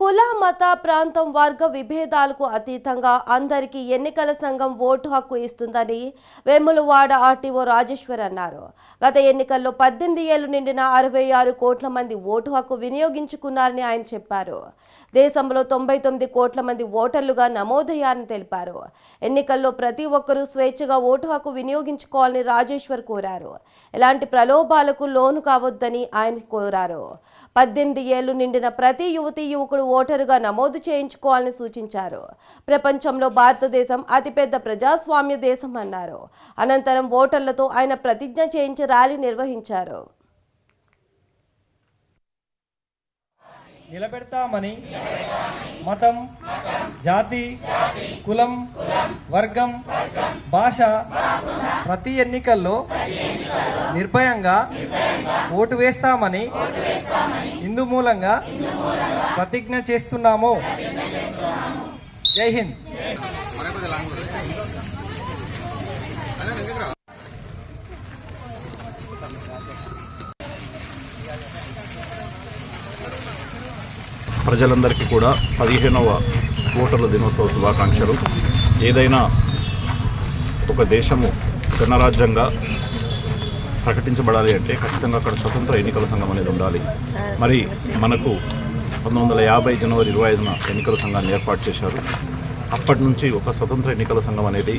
కుల మత ప్రాంతం వర్గ విభేదాలకు అతీతంగా అందరికీ ఎన్నికల సంఘం ఓటు హక్కు ఇస్తుందని వేములవాడ ఆర్టీఓ రాజేశ్వర్ అన్నారు. గత ఎన్నికల్లో పద్దెనిమిది ఏళ్ళు నిండిన అరవై ఆరు కోట్ల మంది ఓటు హక్కు వినియోగించుకున్నారని ఆయన చెప్పారు. దేశంలో తొంభై తొమ్మిది కోట్ల మంది ఓటర్లుగా నమోదయ్యారని తెలిపారు. ఎన్నికల్లో ప్రతి ఒక్కరూ స్వేచ్ఛగా ఓటు హక్కు వినియోగించుకోవాలని రాజేశ్వర్ కోరారు. ఎలాంటి ప్రలోభాలకు లోను కావద్దని ఆయన కోరారు. పద్దెనిమిది ఏళ్ళు నిండిన ప్రతి యువతి యువకుడు ఓటరుగా నమోదు చేయించుకోవాలని సూచించారు. ప్రపంచంలో భారతదేశం అతిపెద్ద ప్రజాస్వామ్య దేశం అన్నారు. అనంతరం ఓటర్లతో ఆయన ప్రతిజ్ఞ చేయించి ర్యాలీ నిర్వహించారు. నిలబెడతామని మతం జాతి కులం వర్గం భాష ప్రతి ఎన్నికల్లో నిర్భయంగా ఓటు వేస్తామని మూలంగా ప్రతిజ్ఞ చేస్తున్నాము. జై హింద్. ప్రజలందరికీ కూడా పదిహేనవ ఓటర్ల దినోత్సవ శుభాకాంక్షలు. ఏదైనా ఒక దేశము గణరాజ్యంగా ప్రకటించబడాలి అంటే ఖచ్చితంగా అక్కడ స్వతంత్ర ఎన్నికల సంఘం అనేది ఉండాలి. మరి మనకు పంతొమ్మిది వందల యాభై జనవరి ఇరవై ఐదున ఎన్నికల సంఘాన్ని ఏర్పాటు చేశారు. అప్పటి నుంచి ఒక స్వతంత్ర ఎన్నికల సంఘం అనేది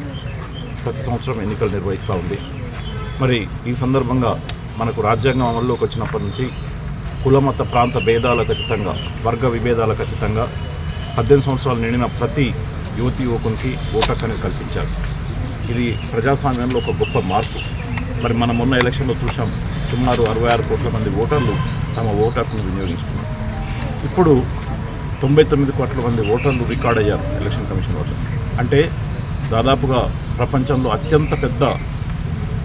ప్రతి సంవత్సరం ఎన్నికలు నిర్వహిస్తూ ఉంది. మరి ఈ సందర్భంగా మనకు రాజ్యాంగం అమల్లోకి వచ్చినప్పటి నుంచి కులమత ప్రాంత భేదాలకు ఖచ్చితంగా వర్గ విభేదాలకు ఖచ్చితంగా పద్దెనిమిది సంవత్సరాలు నిండిన ప్రతి యువతి యువకునికి ఓటక్ అనేది కల్పించారు. ఇది ప్రజాస్వామ్యంలో ఒక గొప్ప మార్పు. మరి మనం మొన్న ఎలక్షన్లో చూసాం సుమారు అరవై ఆరు కోట్ల మంది ఓటర్లు తమ ఓటు హక్కును వినియోగించుకున్నారు. ఇప్పుడు తొంభై తొమ్మిది కోట్ల మంది ఓటర్లు రికార్డ్ అయ్యారు ఎలక్షన్ కమిషన్ వల్ల అంటే దాదాపుగా ప్రపంచంలో అత్యంత పెద్ద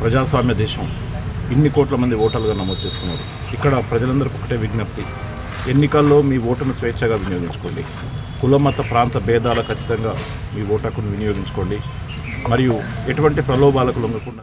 ప్రజాస్వామ్య దేశం. ఇన్ని కోట్ల మంది ఓటర్లుగా నమోదు చేసుకున్నారు. ఇక్కడ ప్రజలందరికీ ఒకటే విజ్ఞప్తి ఎన్నికల్లో మీ ఓటును స్వేచ్ఛగా వినియోగించుకోండి. కులమత ప్రాంత భేదాల ఖచ్చితంగా మీ ఓటు హక్కును వినియోగించుకోండి. మరియు ఎటువంటి ప్రలోభాలకు లొంగకుండా